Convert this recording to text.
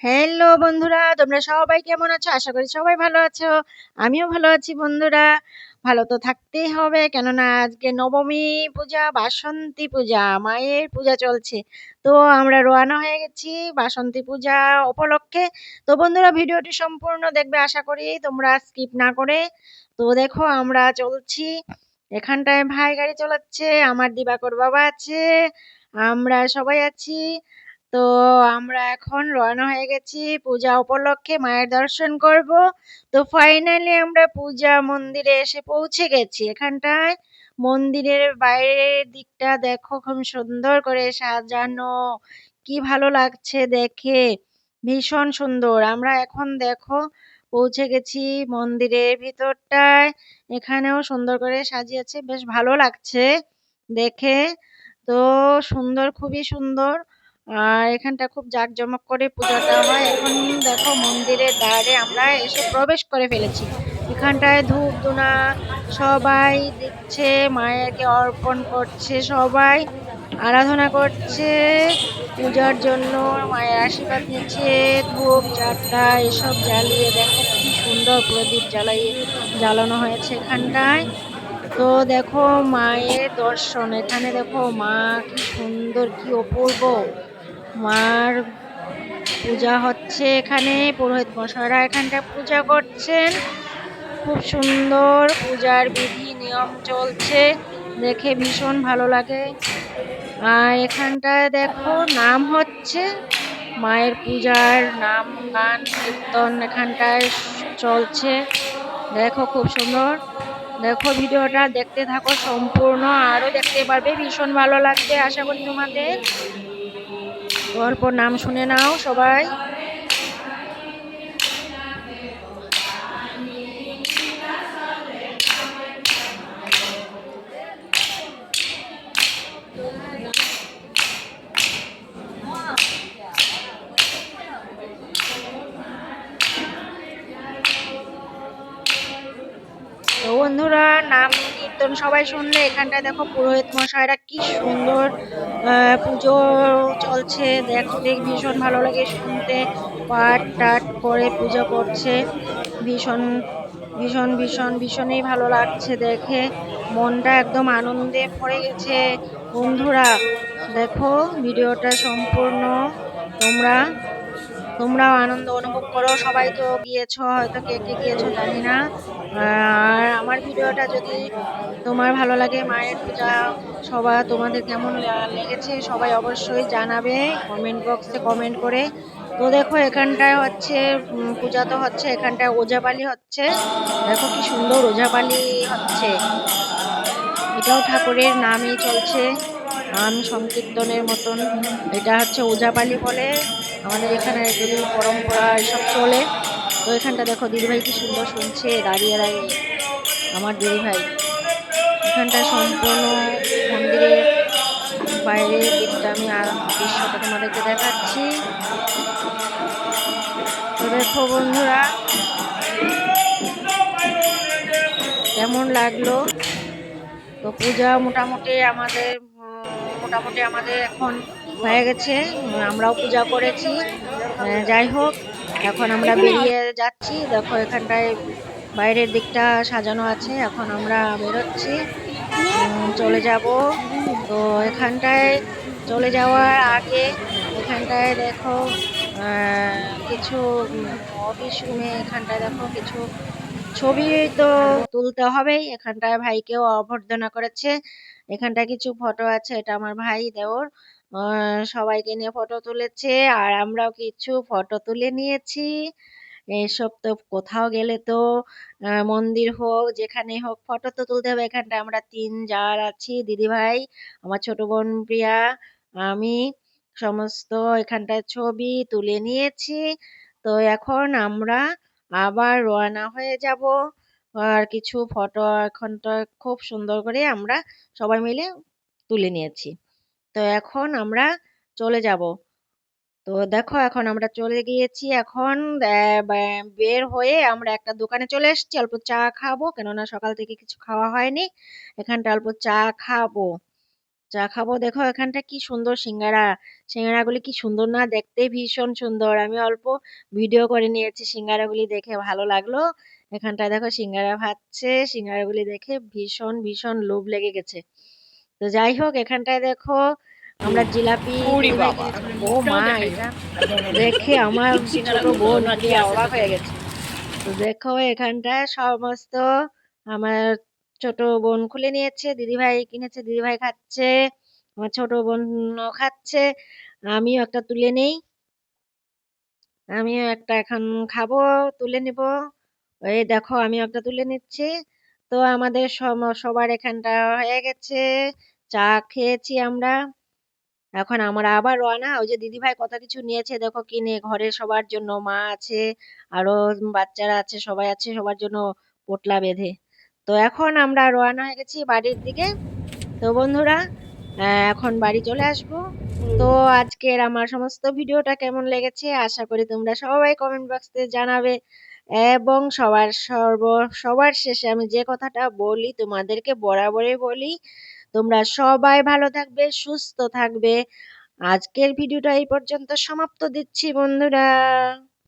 Hello বন্ধুরা, তোমরা সবাই কেমন আছো? আশা করি সবাই ভালো আছো। আমিও ভালো আছি, বন্ধুরা। ভালো তো থাকতেই হবে, কেননা আজকে নবমী পূজা, বাসন্তী পূজা, মায়ের পূজা চলছে। তো আমরা রোয়ানা হয়ে গেছি বাসন্তী পূজা উপলক্ষে। তো বন্ধুরা, ভিডিওটি সম্পূর্ণ দেখবে, আশা করি তোমরা স্কিপ না করে। তো দেখো, আমরা চলছি। এখানটায় ভাই গাড়ি চালাচ্ছে, আমার দিবাকর বাবা আছে, আমরা সবাই আছি। তো আমরা এখন রওনা হয়ে গেছি পূজা উপলক্ষে মায়ের দর্শন করব। তো ফাইনালি আমরা পূজা মন্দিরে এসে পৌঁছে গেছি। এখানটায় মন্দিরের বাইরের দিকটা দেখো খুব সুন্দর করে সাজানো। কি ভালো লাগছে দেখে। ভীষণ সুন্দর। আমরা এখন দেখো পৌঁছে গেছি মন্দিরের ভিতরটায়। এখানেও সুন্দর করে সাজিয়েছে। বেশ ভালো লাগছে দেখে। তো সুন্দর, খুবই সুন্দর। আর এখানটা খুব জাঁকজমক করে পূজাটা হয়। এখন দেখো মন্দিরের দ্বারে আমরা এসে প্রবেশ করে ফেলেছি। এখানটায় ধূপ ধুনা সবাই দিচ্ছে মায়েরকে অর্পণ করছে সবাই, আরাধনা করছে, পূজার জন্য মায়ের আশীর্বাদ নিচ্ছে, ধূপ, চারটা এসব জ্বালিয়ে দেখো কি সুন্দর প্রদীপ জ্বালিয়ে জ্বালানো হয়েছে এখানটায়। তো দেখো মায়ের দর্শন, এখানে দেখো মা কি সুন্দর, কি অপূর্ব। মার পূজা হচ্ছে এখানে। পুরোহিত মশাইরা এখানটা পূজা করছেন। খুব সুন্দর পূজার বিধি, নিয়ম চলছে। দেখে ভীষণ ভালো লাগে। আর এখানটায় দেখো, নাম হচ্ছে মায়ের পূজার নাম, গান, কীর্তন এখানটায় চলছে। দেখো খুব সুন্দর। দেখো ভিডিওটা, দেখতে থাকো সম্পূর্ণ। আরও দেখতে পারবে, ভীষণ ভালো লাগবে, আশা করি তোমাদের। গল্প নাম শুনে নাও সবাই। বন্ধুরা নাম কীর্তন সবাই শুনলে এখানটায় দেখো পুরোহিত মশাইরা কি সুন্দর পুজো চলছে। দেখতে ভীষণ ভালো লাগে শুনতে। পাঠ টাট করে পুজো করছে। ভীষণ ভীষণ ভীষণ, ভীষণই ভালো লাগছে দেখে। মনটা একদম আনন্দে ভরে গেছে। বন্ধুরা, দেখো, ভিডিওটা সম্পূর্ণ। তোমরা তোমরাও আনন্দ অনুভব করো। সবাই তো গিয়েছো, হয়তো কে কে গিয়েছো জানি না। আর আমার ভিডিওটা যদি তোমার ভালো লাগে, মায়ের পূজা সবাই তোমাদের কেমন লেগেছে সবাই অবশ্যই জানাবে। কমেন্ট বক্সে কমেন্ট করে। তো দেখো, এখানটায় হচ্ছে পূজা তো হচ্ছে, এখানটায় ওজাপালি হচ্ছে। দেখো কি সুন্দর ওজাপালি হচ্ছে। এটাও ঠাকুরের নামই চলছে। নাম সংকীর্তনের মতন। এটা হচ্ছে ওজাপালি বলে। আমাদের এখানে এগুলি পরম্পরা এসব চলে। তো এখানটা দেখো, দিদিভাই কি সুন্দর শুনছে। দাঁড়িয়ে দাঁড়িয়ে আমার দিদিভাই। এখানটা সম্পূর্ণ মন্দিরের বাইরের দিকটা আমি আর দৃশ্যটা তোমাদেরকে দেখাচ্ছি। তো দেখো বন্ধুরা, কেমন লাগল? তো পূজা মোটামুটি আমাদের মোটামুটি আমাদের এখন হয়ে গেছে, আমরাও পূজা করেছি। যাই হোক, এখন আমরা বেরিয়ে যাচ্ছি। দেখো, এখানটায় বাইরের দিকটা সাজানো আছে। এখন আমরা বেরোচ্ছি। চলে যাব। তো এখানটায় চলে যাওয়ার আগে এখানটায় দেখো কিছু অফিস রুমে এখানটায় দেখো কিছু ছবি তো তুলতে হবেই। এখানটায় ভাইকেও অভ্যর্থনা করেছে। এখানটায় কিছু ফটো আছে, এটা আমার ভাই দেওর। সবাইকে নিয়ে ফটো তুলেছে আর আমরাও কিছু ফটো তুলে নিয়েছি। এসব তো কোথাও গেলে তো মন্দির হোক, যেখানে হোক ফটো তো তুলতে হবে। এখানটা আমরা তিন যার আছি দিদি ভাই আমার ছোট বোন প্রিয়া, আমি। সমস্ত এখানটায় ছবি তুলে নিয়েছি। তো এখন আমরা আবার রওনা হয়ে যাব। আর কিছু ফটো এখনটা খুব সুন্দর করে আমরা সবাই মিলে তুলে নিয়েছি। তো এখন আমরা চলে যাব। তো দেখো এখন আমরা চলে গিয়েছি। এখন বের হয়ে আমরা একটা দোকানে চলে এসেছি। অল্প চা খাব। কেননা সকাল থেকে কিছু খাওয়া হয়নি। এখানটা অল্প চা খাব। চা খাব। দেখো এখানটা কি সুন্দর সিঙ্গারা। সিঙ্গারাগুলি কি সুন্দর না? দেখতে ভীষণ সুন্দর। আমি অল্প ভিডিও করে নিয়েছি সিঙ্গারাগুলি দেখে ভালো লাগল। এখানটায় দেখো সিঙ্গারা ভাজছে। সিঙ্গারাগুলি দেখে ভীষণ ভীষণ লোভ লেগে গেছে। তো যাই হোক এখানটায় দেখো আমরা জিলাপি। ও মা এটা দেখে আমার ছোট বোন অবাক হয়ে গেছে। তো দেখো এখানটায় সমস্ত আমার ছোট বোন খুলে নিয়েছে, দিদিভাই কিনেছে, দিদিভাই খাচ্ছে, আমার ছোট বোন খাচ্ছে, আমিও একটা তুলে নেই। আমিও একটা এখন খাব, তুলে নিব। এই দেখো, আমিও একটা তুলে নিচ্ছি। তো আমাদের সবার এখানটা হয়ে গেছে, চা খেয়েছি আমরা। এখন আমরা আবার রওনা, ওই যে দিদিভাই কত কিছু নিয়েছে, দেখো কিনে, ঘরে সবার জন্য মা আছে আরও বাচ্চারা আছে, সবাই আছে, সবার জন্য পোটলা বেঁধে। তো এখন আমরা রওনা হয়ে গেছি বাড়ির দিকে। তো বন্ধুরা এখন বাড়ি চলে আসব। তো আজকের আমার সমস্ত ভিডিওটা কেমন লেগেছে আশা করি তোমরা সবাই কমেন্ট বক্সে জানাবে। এবং সবার সর্ব, সবার শেষে আমি যে কথাটা বলি, তোমাদেরকে বরাবরই বলি, তোমরা সবাই ভালো থাকবে, সুস্থ থাকবে। আজকের ভিডিওটা এই পর্যন্ত সমাপ্ত দিচ্ছি বন্ধুরা।